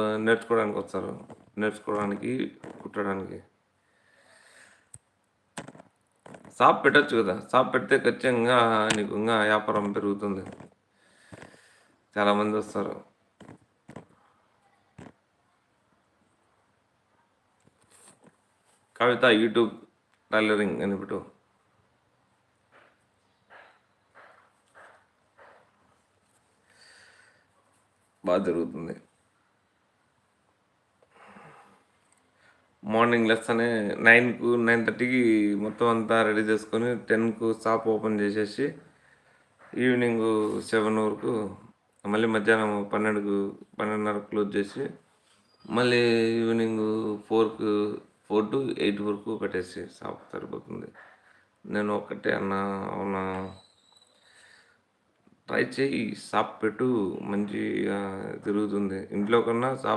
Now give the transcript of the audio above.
నేర్చుకోవడానికి వస్తారు నేర్చుకోవడానికి కుట్టడానికి. షాప్ పెట్టచ్చు కదా. షాప్ పెడితే ఖచ్చితంగా నీకు ఇంకా వ్యాపారం పెరుగుతుంది. చాలామంది వస్తారు. కవిత యూట్యూబ్ టైలరింగ్ అని పెట్టు. బాగా జరుగుతుంది. మార్నింగ్ లెస్తానే నైన్కు నైన్ థర్టీకి మొత్తం అంతా రెడీ చేసుకొని టెన్కు షాప్ ఓపెన్ చేసేసి ఈవినింగ్ సెవెన్ వరకు మళ్ళీ మధ్యాహ్నం పన్నెండుకు పన్నెండున్నర క్లోజ్ చేసి మళ్ళీ ఈవినింగ్ ఫోర్కు ఫోర్ టు ఎయిట్ వరకు పెట్టేసి షాప్ సరిపోతుంది. నేను ఒక్కటే అన్న అవునా? ట్రై చేయి షాప్ పెట్టు మంచిగా తిరుగుతుంది. ఇంట్లో కన్నా షాప్